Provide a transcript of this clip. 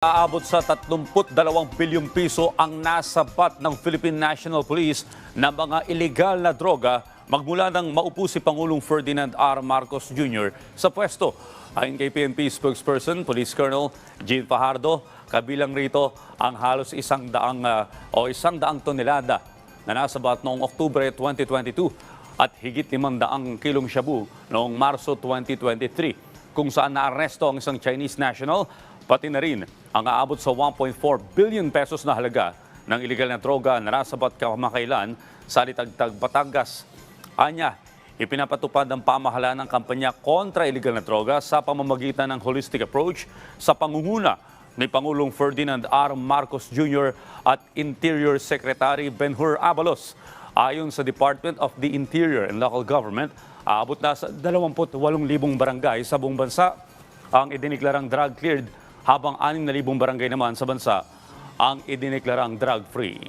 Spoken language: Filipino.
Aabot sa 32 bilyong piso ang nasabat ng Philippine National Police na mga ilegal na droga magmula nang maupo si Pangulong Ferdinand R. Marcos Jr. sa pwesto. Ayon kay PNP spokesperson, Police Colonel Jean Fajardo, kabilang rito ang halos isang daang ah, o isang daang tonelada na nasabat noong Oktubre 2022 at higit limang daang kilong shabu noong Marso 2023 kung saan naaresto ang isang Chinese national pati na rin ang aabot sa 1.4 billion pesos na halaga ng iligal na droga na nasabat kamakailan sa Litagtag, Batangas. Anya, ipinapatupad ang pamahalaan ng kampanya kontra iligal na droga sa pamamagitan ng holistic approach sa pangunguna ni Pangulong Ferdinand R. Marcos Jr. at Interior Secretary Benhur Abalos. Ayon sa Department of the Interior and Local Government, aabot na sa 28,000 barangay sa buong bansa ang idineklarang drug-cleared habang 6,000 barangay naman sa bansa ang idineklarang drug-free.